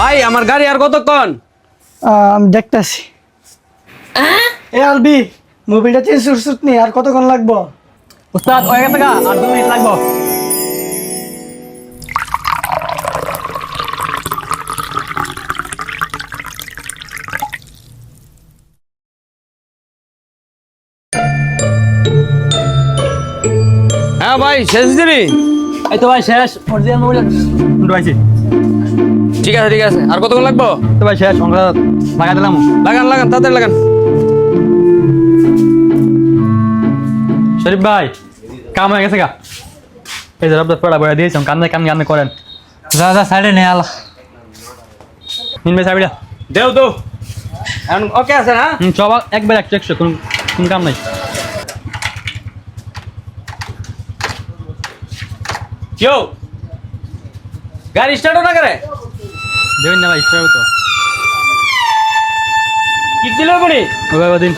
ভাই আমার গাড়ি আর কতক্ষণ? আমি দেখতেছি। এ আলবি মোবিলটা চেঞ্জ করছিস নি আর কতক্ষণ লাগবো? উস্তাদ হয়ে গেছে গা আর দু মিনিট লাগবো। হ্যাঁ ভাই শেষ দিলি এই তো ভাই শেষ। অরিজিনাল মোবাইল ঢুকাইছি ঠিক আছে ঠিক আছে। আর কতক্ষণ লাগবো? তো ভাই শেষ আমরা লাগাই দিলাম। লাগান লাগান তাড়াতাড়ি লাগান। শরীফ ভাই কাম হয়ে গেছে গা। এই যে রব্দ পড়া পড়া দিয়েছিলাম কান্দে কান গান করেন। যা যা সাইডে নে আলা নিন ভাই সাইডে। দেও তো এখন ওকে আছে না? হুম সব একবার একশো একশো কোন কোন কাম নাই। কেউ? গাড়ি স্টার্টও না করে দেবেন না ভাই সেটাও তো। কি দিল ভাই দিন।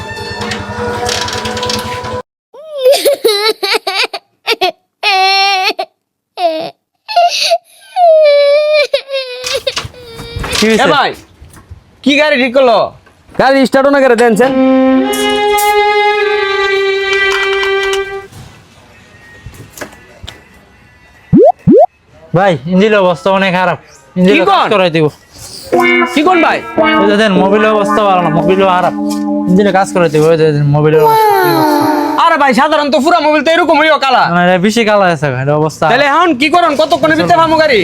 ভাই কি গাড়ি ঠিক করল? গাড়ি স্টার্টও না করে দেনছেন ভাই ইঞ্জিনের অবস্থা অনেক খারাপ। কি কন? করাই দিব। কি কোন ভাই? ওই যে দেন অবস্থা ভালো না মোবিলও খারাপ। ইঞ্জিনে কাজ দিব ওই আরে ভাই সাধারণত পুরা মোবিল তো এরকম হইও কালা। বেশি কালা আছে ভাই, অবস্থা। তাহলে এখন কি করুন? গাড়ি?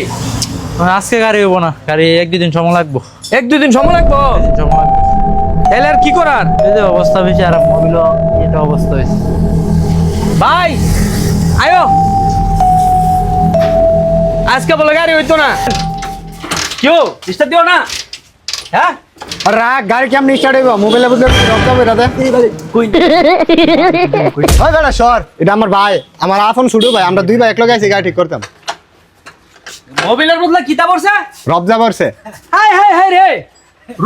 আজকে গাড়ি হইব না গাড়ি এক দুদিন সময় লাগবো। এক সময় লাগবো? দুদিন সময় লাগবে। তাহলে আর কি করার? এই যে অবস্থা বেশি মোবিলও এটা অবস্থা হয়েছে ভাই আয়ো। আজকে বলে গাড়ি হইতো না। কেউ স্টার্ট দিও না। হ্যাঁ? রাগ গাড়ি কেমন স্টার্ট হইব? মোবাইলে বুঝলে রক্ত বেরা দে ওই বেটা সর। এটা আমার ভাই। আমার আফন ছুটু ভাই। আমরা দুই ভাই একলগে আছি গাড়ি ঠিক করতাম। মোবিলের বদলা কিতা পড়ছে? রবজা পড়ছে। হাই হাই হাই রে।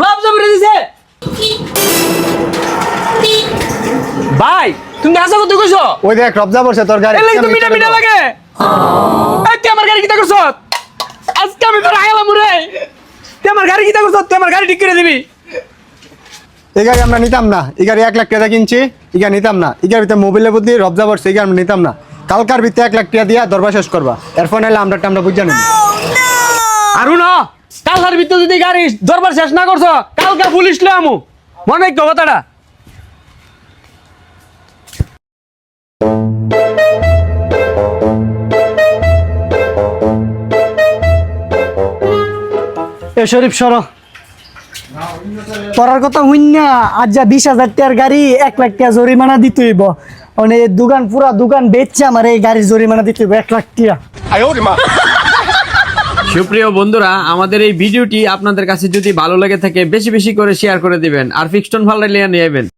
রব জবরে দিছে। ভাই তুমি আসা কত কইছো? ওই দেখ রবজা পড়ছে তোর গাড়ি মিটা মিটা? লাগে। আমার গাড়ি কিতা করছ? আজকে আমি তোর আইলাম রে তুই আমার গাড়ি কিতা করছ? তুই আমার গাড়ি ঠিক করে দিবি। এই গাড়ি আমরা নিতাম না। এই গাড়ি এক লাখ টাকা কিনছি এই গাড়ি নিতাম না। এই গাড়িতে মোবাইলে বদলি রবজা পড়ছে এই গাড়ি আমরা নিতাম না। কালকার ভিতরে এক লাখ টাকা দিয়া দরবার শেষ করবা। এরপর নাইলে আমরা আমরা বুঝা নিব। আরু না কালকার ভিতরে যদি গাড়ি দরবার শেষ না করছ কালকা পুলিশ লে আমু। মনে কথাটা এ শরীফ সর। তোরার কথা হইন না আজ যা বিশ হাজার টাকার গাড়ি এক লাখ টাকা জরিমানা দিতে হইব। মানে দোকান পুরা দোকান বেচছে আমার এই গাড়ির জরিমানা দিতে হইব এক লাখ টাকা। সুপ্রিয় বন্ধুরা আমাদের এই ভিডিওটি আপনাদের কাছে যদি ভালো লেগে থাকে বেশি বেশি করে শেয়ার করে দিবেন আর ফিক্সটন ভালো নিয়ে নেবেন